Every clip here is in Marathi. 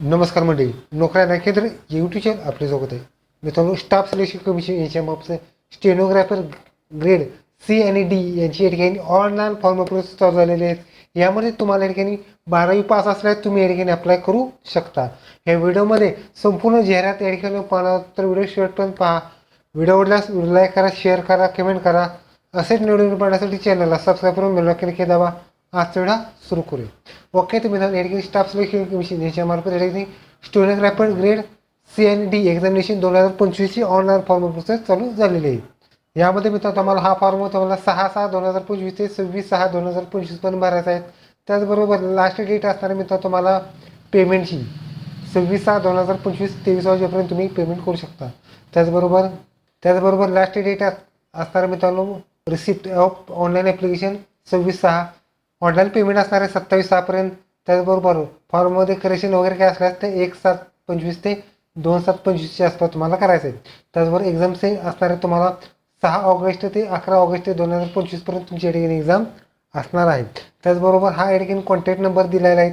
नमस्कार मंडळी. नोकऱ्या नाही केंद्र यूट्यूब चॅनल आपले स्वागत आहे. मित्रांनो स्टाफ सिलेक्शन कमिशन यांच्या मार्फत स्टेनोग्राफर ग्रेड सी आणि डी यांची या ठिकाणी ऑनलाईन फॉर्म अप्रोस चालू झालेले आहेत. यामध्ये तुम्हाला या ठिकाणी बारावी पास असल्यास तुम्ही या ठिकाणी अप्लाय करू शकता. या व्हिडिओमध्ये संपूर्ण जाहिरात या ठिकाणी पाहणार तर व्हिडिओ शेवटपर्यंत पहा. व्हिडिओ आवडल्यास लाईक करा शेअर करा कमेंट करा. असेच निवडून पाहण्यासाठी चॅनलला सबस्क्राईब करून बेल आयकॉन दाबा आजचा व्हिडिओ सुरू करूया. ओके तुम्ही या ठिकाणी स्टाफ सिलेक्शन कमिशन यांच्यामार्फत या ठिकाणी student grade C and D examination दोन हजार पंचवीसची ऑनलाईन फॉर्म प्रोसेस चालू झालेली आहे. यामध्ये मित्रांनो तुम्हाला हा फॉर्म तुम्हाला सहा सहा दोन हजार पंचवीस ते सव्वीस सहा दोन हजार पंचवीसपर्यंत भरायचा आहे. त्याचबरोबर लास्ट डेट असणारे मित्रांनो तुम्हाला पेमेंटची सव्वीस सहा दोन हजार पंचवीस तेवीस वाजेपर्यंत तुम्ही पेमेंट करू शकता. त्याचबरोबर त्याचबरोबर लास्ट डेट असणारे मित्रांनो रिसिप्ट ऑफ ऑनलाईन ॲप्लिकेशन सव्वीस सहा ऑनलाईन पेमेंट असणारे सत्तावीस सहापर्यंत त्याचबरोबर फॉर्ममध्ये करेक्शन वगैरे काय असल्यास ते एक सात पंचवीस ते दोन सात पंचवीसच्या आसपास तुम्हाला करायचं. आहे त्याचबरोबर एक्झाम से असणारे तुम्हाला सहा ऑगस्ट ते अकरा ऑगस्ट ते दोन हजार पंचवीसपर्यंत तुमची एडिकेन एक्झाम असणार आहे. त्याचबरोबर हा या कॉन्टॅक्ट नंबर दिलेला आहे.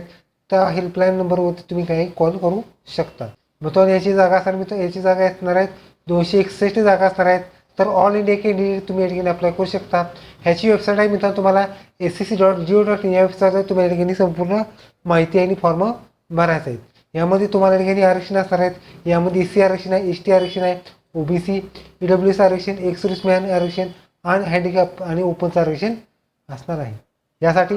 त्या हेल्पलाईन नंबरवरती तुम्ही काही कॉल करू शकता. मग तो याची जागा असणार मित्र याची जागा असणार आहेत दोनशे एकसष्ट जागा असणार आहेत. तर ऑल इंडिया कॅन्डिडेट तुम्ही या ठिकाणी अप्लाय करू शकता. ह्याची वेबसाईट आहे. मित्रांनो तुम्हाला S C C dot gov dot in या वेबसाईटवर तुम्ही या ठिकाणी संपूर्ण माहिती आणि फॉर्म भरायचा आहे. यामध्ये तुम्हाला या ठिकाणी आरक्षण असणार आहेत. यामध्ये एस सी आरक्षण आहे एस टी आरक्षण आहे ओबीसी ई डब्ल्यू एस आरक्षण एक्स सर्व्हिसमॅन आरक्षण आणि हँडिकॅप आणि ओपनचं आरक्षण असणार आहे. यासाठी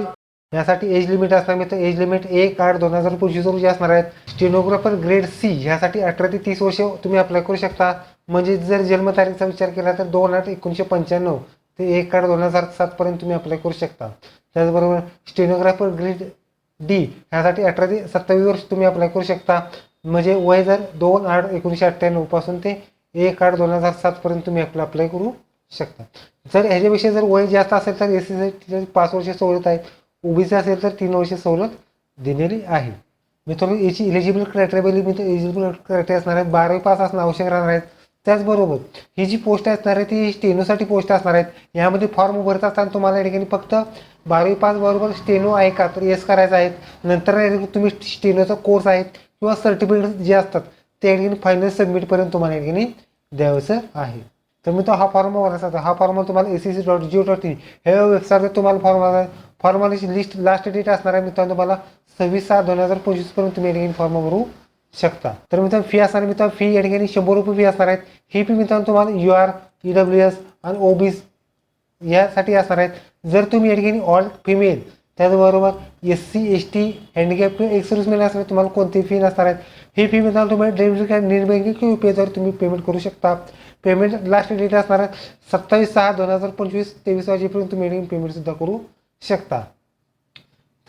यासाठी एज लिमिट असणार मित्र एज लिमिट एक आठ दोन हजार पंचवीस रोजी असणार आहेत स्टेनोग्राफर ग्रेड सी ह्यासाठी अठरा ते तीस वर्ष तुम्ही अप्लाय करू शकता. म्हणजे जर जन्मतारीखचा विचार केला तर दोन आठ एकोणीसशे पंच्याण्णव ते एक आठ दोन हजार सातपर्यंत तुम्ही अप्लाय करू शकता. त्याचबरोबर स्टेनोग्राफर ग्रेड डी ह्यासाठी अठरा ते सत्तावीस वर्ष तुम्ही अप्लाय करू शकता. म्हणजे वय जर दोन आठ एकोणीसशे अठ्ठ्याण्णवपासून ते एक आठ दोन हजार सातपर्यंत तुम्ही आपलं अप्लाय करू शकता. जर ह्याच्यापेक्षा जर वय जास्त असेल तर एस सी पाच वर्ष सवलत आहे. ओबीसी असेल तर तीन वर्ष सवलत दिलेली आहे. मित्रांनो याची इलिजिबल क्रायटेरिया मित्र इलिजिबल क्रायटेरिया असणार आहेत बारावी पास असणं आवश्यक राहणार आहेत. त्याचबरोबर ही जी पोस्ट असणार आहे ती स्टेनोसाठी पोस्ट असणार आहेत. यामध्ये फॉर्म भरत असताना तुम्हाला या ठिकाणी फक्त बारावी पास बरोबर स्टेनो आहे का? तर येस करायचं आहे. नंतर तुम्ही स्टेनोचा कोर्स आहे किंवा सर्टिफिकेट जे असतात ते या ठिकाणी फायनल सबमिटपर्यंत तुम्हाला या ठिकाणी द्यायचं आहे. तर मी तो हा फॉर्म भरायचा हा फॉर्म तुम्हाला A C C dot gov dot in ह्या वेबसाईटवर तुम्हाला फॉर्म फॉर्माची लिस्ट लास्ट डेट असणार आहे. मित्रांनो तुम्हाला सव्वीस सहा दोन हजार पंचवीसपर्यंत तुम्ही या ठिकाणी फॉर्म भरू शकता. तर मित्रांनो फी असणार मित्रांनो फी या ठिकाणी शंभर रुपये फी असणार आहेत. ही फी मित्रांनो तुम्हाला U R E W S आणि ओ बी यासाठी असणार आहेत. जर तुम्ही या ठिकाणी ऑल फिमेल त्याचबरोबर S C S T handicap किंवा एक सर्व्हिसमॅन असणार तुम्हाला कोणती फी नसणार आहेत. ही फी मित्रांनो तुम्हाला डेबिट कार्ड नेट बँकिंग किंवा पेजवर तुम्ही पेमेंट करू शकता. पेमेंट लास्ट डेट असणार आहे सत्तावीस सहा दोन हजार पंचवीस तेवीस वाजेपर्यंत तुम्ही या पेमेंटसुद्धा करू शकता.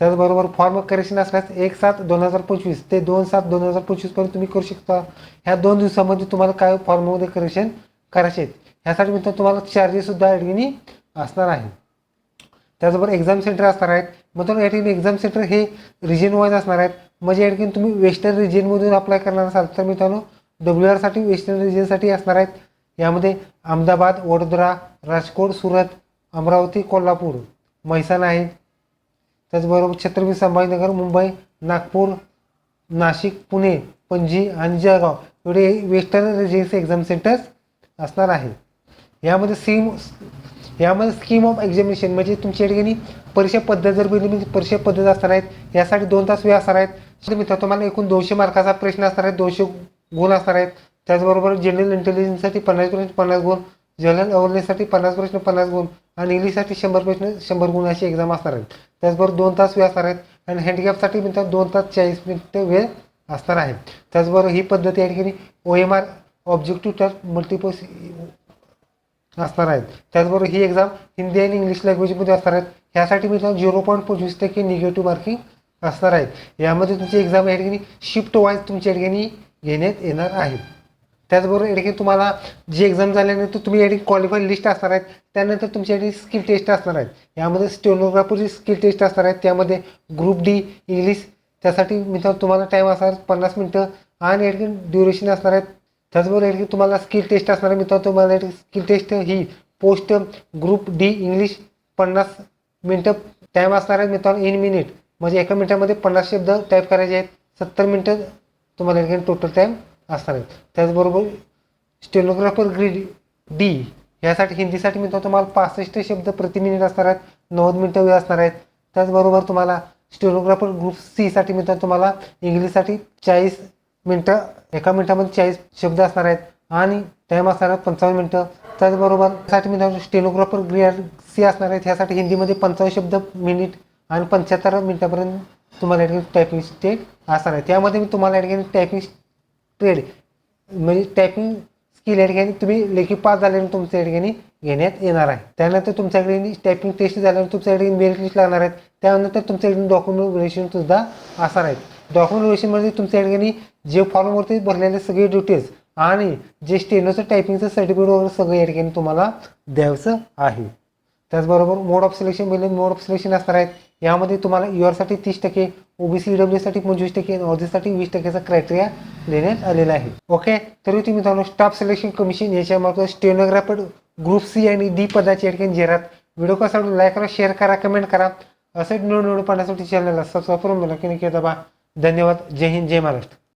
त्याचबरोबर फॉर्म करेक्शन असल्यास एक सात दोन हजार पंचवीस ते दोन सात दोन हजार पंचवीसपर्यंत तुम्ही करू शकता. ह्या दोन दिवसामध्ये तुम्हाला काय फॉर्ममध्ये करेक्शन करायचे आहेत? ह्यासाठी मित्र तुम्हाला चार्जेससुद्धा या ठिकाणी असणार आहे त्याचबरोबर एक्झाम सेंटर असणार आहेत. मित्रांनो या ठिकाणी एक्झाम सेंटर हे रिजन वाईज असणार आहेत. म्हणजे या ठिकाणी तुम्ही वेस्टर्न रिजनमधून अप्लाय करणार असाल तर मित्रांनो डब्ल्यू आरसाठी वेस्टर्न रिजनसाठी असणार आहेत. यामध्ये अहमदाबाद वडोदरा राजकोट सुरत अमरावती कोल्हापूर म्हैसाण आहे त्याचबरोबर छत्रपती संभाजीनगर मुंबई नागपूर नाशिक पुणे पणजी आणि जळगाव एवढे वेस्टर्न रेजिडेन्सी एक्झाम सेंटर्स असणार आहे यामध्ये सीम यामध्ये स्कीम ऑफ एक्झामिनेशन म्हणजे तुमच्या ठिकाणी परीक्षा पद्धत जर बघितली म्हणजे परीक्षा पद्धत असणार आहेत यासाठी दोन तास वेळ असणार आहेत. मित्र तुम्हाला एकूण दोनशे मार्काचा प्रश्न असणार आहे दोनशे गुण असणार आहेत. त्याचबरोबर जनरल इंटेलिजन्ससाठी पन्नास प्रश्न पन्नास गुण जनरल अवेअरनेससाठी पन्नास प्रश्न पन्नास गुण आणि इंग्लिशसाठी शंभर प्रश्न शंभर गुण अशी एक्झाम असणार आहेत. त्याचबरोबर दोन तास वेळ असणार आहेत आणि हँडिकॅपसाठी मित्रांनो दोन तास चाळीस मिनिटं वेळ असणार आहे. त्याचबरोबर ही पद्धत या ठिकाणी O M R objective term multiple असणार आहेत. त्याचबरोबर ही एक्झाम हिंदी आणि इंग्लिश लँग्वेजमध्ये असणार आहेत. ह्यासाठी मित्रांनो झिरो पॉईंट पंचवीस टक्के निगेटिव्ह मार्किंग असणार आहेत यामध्ये तुमची एक्झाम या ठिकाणी शिफ्ट वाईज तुमच्या ठिकाणी घेण्यात येणार आहे. त्याचबरोबर या तुम्हाला जी एक्झाम झाल्यानंतर तुम्ही या क्वालिफाईड लिस्ट असणार आहेत त्यानंतर तुमच्या स्किल टेस्ट असणार आहेत. यामध्ये स्टेनोग्राफरची स्किल टेस्ट असणार आहेत त्यामध्ये ग्रुप डी इंग्लिश त्यासाठी मित्रांनो तुम्हाला टाईम असणार पन्नास मिनटं आणि या ठिकाणी ड्युरेशन असणार आहेत. त्याचबरोबर या ठिकाणी तुम्हाला स्किल टेस्ट असणार आहे मित्रांनो तुम्हाला स्किल टेस्ट ही पोस्ट ग्रुप डी इंग्लिश पन्नास मिनटं टाईम असणार आहे मित्रांनो इन मिनिट म्हणजे एका मिनिटामध्ये पन्नास शब्द टाईप करायचे आहेत. सत्तर मिनटं तुम्हाला या ठिकाणी टोटल टाईम असणार आहेत. त्याचबरोबर स्टेनोग्राफर ग्रेड डी यासाठी हिंदीसाठी मित्रांनो तुम्हाला पासष्ट शब्द प्रति मिनिट असणार आहेत नव्वद मिनटं वेळ असणार आहेत. त्याचबरोबर तुम्हाला स्टेनोग्राफर ग्रुप सीसाठी मित्रांनो तुम्हाला इंग्लिशसाठी चाळीस मिनटं एका मिनटामध्ये चाळीस शब्द असणार आहेत आणि टाईम असणार आहेत पंचावन्न मिनटं. त्याचबरोबरसाठी मित्रांनो स्टेनोग्राफर ग्रेड सी असणार आहेत ह्यासाठी हिंदीमध्ये पंचावन्न शब्द मिनिट आणि पंच्याहत्तर मिनटापर्यंत तुम्हाला या ठिकाणी टायपिंग स्टेट असणार आहे. त्यामध्ये मी तुम्हाला या ठिकाणी टायपिंग ट्रेड म्हणजे टायपिंग स्किल या ठिकाणी तुम्ही लेखी पास झाल्यानंतर तुमच्या ठिकाणी घेण्यात येणार आहे. त्यानंतर तुमच्याकडे टायपिंग टेस्ट झाल्यानंतर तुमच्याकडे मेरिट लिस्ट लागणार आहेत. त्यानंतर तुमच्याकडे डॉक्युमेंट व्हेरिएशन सुद्धा असणार आहेत. डॉक्युमेंट व्हेरिएशनमध्ये तुमच्या ठिकाणी जे फॉर्मवरती भरलेले सगळे डिटेल्स आणि जे स्टेनोचं टायपिंगचं सर्टिफिकेट वगैरे सगळं या ठिकाणी तुम्हाला द्यायचं आहे. त्याचबरोबर मोड ऑफ सिलेक्शन म्हणजे मोड ऑफ सिलेक्शन असणार आहेत. यामध्ये तुम्हाला युआरसाठी तीस टक्के ओबीसी ईडब्ल्यूसाठी पंचवीस टक्के नॉर्दीसाठी वीस टक्क्याचा क्रायटेरिया देण्यात आलेला आहे. ओके तरी तुम्ही मित्रांनो स्टाफ सिलेक्शन कमिशन याच्या मार्फत स्टेनोग्राफर ग्रुप सी आणि डी पदाची या ठिकाणी जाहिरात. व्हिडिओ कसा लाईक करा शेअर करा कमेंट करा. असं निवड निवड पाहण्यासाठी चॅनलला सबस्क्राईब करून मला की नक्की दाबा धन्यवाद. जय हिंद जय महाराष्ट्र.